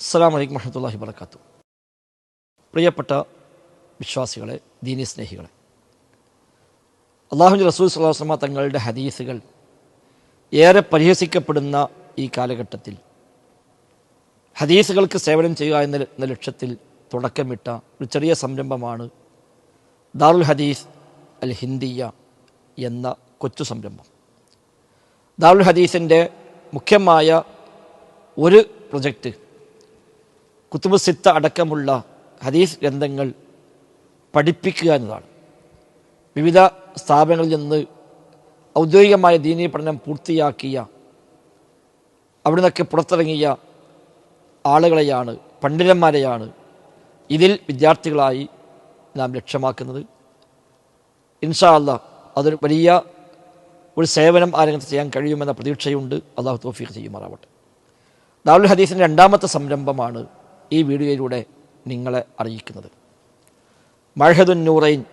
അസ്സാം വലൈക്കും വഹമത്തല്ലാഹി വർക്കാത്തു പ്രിയപ്പെട്ട വിശ്വാസികളെ ദീനി സ്നേഹികളെ അള്ളാഹുജി റസൂൽ സ്വലാസ്ലമ തങ്ങളുടെ ഹദീസുകൾ ഏറെ പരിഹസിക്കപ്പെടുന്ന ഈ കാലഘട്ടത്തിൽ ഹദീസുകൾക്ക് സേവനം ചെയ്യുക എന്ന ലക്ഷ്യത്തിൽ തുടക്കമിട്ട ഒരു ചെറിയ സംരംഭമാണ് ദാറുൽ ഹദീസ് അൽ ഹിന്ദിയ എന്ന കൊച്ചു സംരംഭം. ദാറുൽ ഹദീസിന്റെ മുഖ്യമായ ഒരു പ്രൊജക്റ്റ് കുത്തുബ് സിത്ത അടക്കമുള്ള ഹദീസ് ഗ്രന്ഥങ്ങൾ പഠിപ്പിക്കുക എന്നതാണ്. വിവിധ സ്ഥാപനങ്ങളിൽ നിന്ന് ഔദ്യോഗികമായ ദീനീ പഠനം പൂർത്തിയാക്കിയ അവിടെ നിന്നൊക്കെ പുറത്തിറങ്ങിയ ആളുകളെയാണ് പണ്ഡിതന്മാരെയാണ് ഇതിൽ വിദ്യാർത്ഥികളായി നാം ലക്ഷ്യമാക്കുന്നത്. ഇൻഷാ അല്ല അതൊരു വലിയ ഒരു സേവനം ആ രംഗത്ത് ചെയ്യാൻ കഴിയുമെന്ന പ്രതീക്ഷയുണ്ട്. അള്ളാഹു തോഫീഖ് ചെയ്യുമാറാവട്ടെ. ദാറുൽ ഹദീസിന്റെ രണ്ടാമത്തെ സംരംഭമാണ് ഈ വീഡിയോയിലൂടെ നിങ്ങളെ അറിയിക്കുന്നത്. മഴഹദുൻ നൂറൈൻ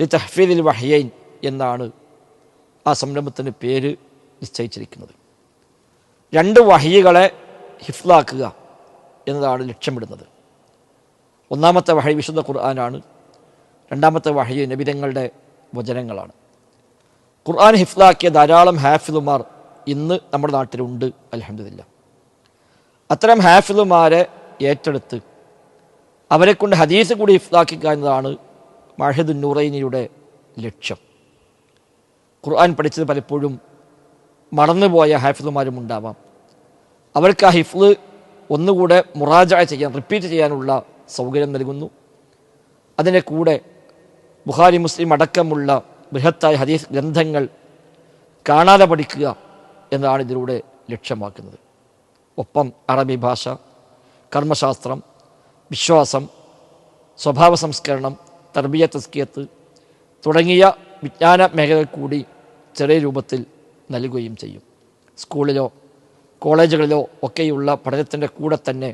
ലി തഹ്ഫീദിൽ വഹയൈൻ എന്നാണ് ആ സംരംഭത്തിന് പേര് നിശ്ചയിച്ചിരിക്കുന്നത്. രണ്ട് വഹികളെ ഹിഫ്ലാക്കുക എന്നതാണ് ലക്ഷ്യമിടുന്നത്. ഒന്നാമത്തെ വഹി വിശുദ്ധ ഖുർആനാണ് രണ്ടാമത്തെ വഹി നബിതങ്ങളുടെ വചനങ്ങളാണ്. ഖുർആൻ ഹിഫ്ലാക്കിയ ധാരാളം ഹാഫിലുമാർ ഇന്ന് നമ്മുടെ നാട്ടിലുണ്ട് അലഹമില്ല അത്തരം ഹാഫിലുമാരെ ഏറ്റെടുത്ത് അവരെ കൊണ്ട് ഹദീസ് കൂടി ഇഫ്താക്കിക്കുക എന്നതാണ് മഹദുൻ നൂറൈനിയുടെ ലക്ഷ്യം. ഖുർആൻ പഠിച്ചത് പലപ്പോഴും മറന്നുപോയ ഹാഫിലുമാരും ഉണ്ടാവാം. അവർക്ക് ആ ഹിഫ്ല് ഒന്നുകൂടെ മുറാജ ചെയ്യാൻ റിപ്പീറ്റ് ചെയ്യാനുള്ള സൗകര്യം നൽകുന്നു. അതിന്റെ കൂടെ ബുഹാരി മുസ്ലിം അടക്കമുള്ള ബൃഹത്തായ ഹദീസ് ഗ്രന്ഥങ്ങൾ കാണാതെ പഠിക്കുക എന്നതാണ് ഇതിലൂടെ ലക്ഷ്യമാക്കുന്നത്. ഒപ്പം അറബി ഭാഷ കർമ്മശാസ്ത്രം വിശ്വാസം സ്വഭാവ സംസ്കരണം തർബീയ തസ്കിയത്ത് തുടങ്ങിയ വിജ്ഞാന മേഖലകൾ കൂടി ചെറിയ രൂപത്തിൽ നൽകുകയും ചെയ്യും. സ്കൂളിലോ കോളേജുകളിലോ ഒക്കെയുള്ള പഠനത്തിന്റെ കൂടെ തന്നെ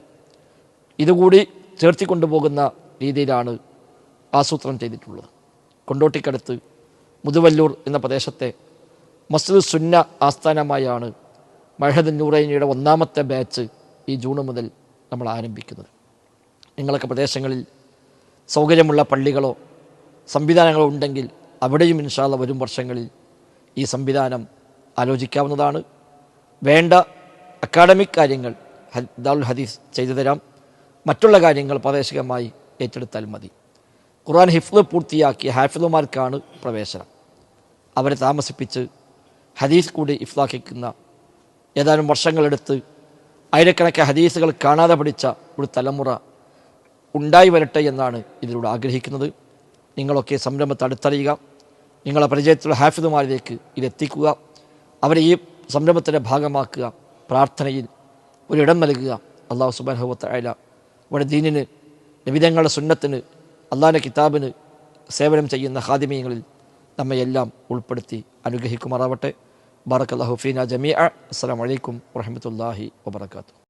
ഇതുകൂടി ചേർത്തി കൊണ്ടുപോകുന്ന രീതിയിലാണ് ആസൂത്രണം ചെയ്തിട്ടുള്ളത്. കൊണ്ടോട്ടിക്കടുത്ത് മുതുവല്ലൂർ എന്ന പ്രദേശത്തെ മസ്ജിദ് സുന്ന ആസ്ഥാനമായാണ് മഹദ് നൂറൈനിയുടെ ഒന്നാമത്തെ ബാച്ച് ഈ ജൂൺ മുതൽ നമ്മൾ ആരംഭിക്കുന്നത് നിങ്ങളൊക്കെ പ്രദേശങ്ങളിൽ സൗകര്യമുള്ള പള്ളികളോ സംവിധാനങ്ങളോ ഉണ്ടെങ്കിൽ അവിടെയും ഇൻഷാല്ല വരും വർഷങ്ങളിൽ ഈ സംവിധാനം ആലോചിക്കാവുന്നതാണ്. വേണ്ട അക്കാഡമിക് കാര്യങ്ങൾ ദാറുൽ ഹദീസ് ചെയ്തു തരാം. മറ്റുള്ള കാര്യങ്ങൾ പ്രാദേശികമായി ഏറ്റെടുത്താൽ മതി. ഖുർആൻ ഹിഫ്ദ് പൂർത്തിയാക്കിയ ഹാഫിദുമാർക്കാണ് പ്രവേശനം. അവരെ താമസിപ്പിച്ച് ഹദീസ് കൂടി ഇഫ്ലാക്കിക്കുന്ന ഏതാനും വർഷങ്ങളെടുത്ത് ആയിരക്കണക്കിന് ഹദീസുകൾ കാണാതെ പഠിച്ച ഒരു തലമുറ ഉണ്ടായി വരട്ടെ എന്നാണ് ഇതിലൂടെ ആഗ്രഹിക്കുന്നത്. നിങ്ങളൊക്കെ സംരംഭത്തെ അടുത്തറിയുക. നിങ്ങളെ പരിചയത്തിലുള്ള ഹാഫിദുമാരിലേക്ക് ഇതെത്തിക്കുക അവരെ ഈ സംരംഭത്തിന്റെ ഭാഗമാക്കുക. പ്രാർത്ഥനയിൽ ഒരിടം നൽകുക. അള്ളാഹു സുബാൻഹുവത്ത അയല നമ്മുടെ ദീനിന് നിബിധങ്ങളുടെ സുന്നത്തിന് അള്ളാഹിന്റെ കിതാബിന് സേവനം ചെയ്യുന്ന ഹാദിമീയങ്ങളിൽ നമ്മയെല്ലാം ഉൾപ്പെടുത്തി അനുഗ്രഹിക്കുമാറാവട്ടെ. بارك الله فينا جميعا. السلام عليكم ورحمة الله وبركاته.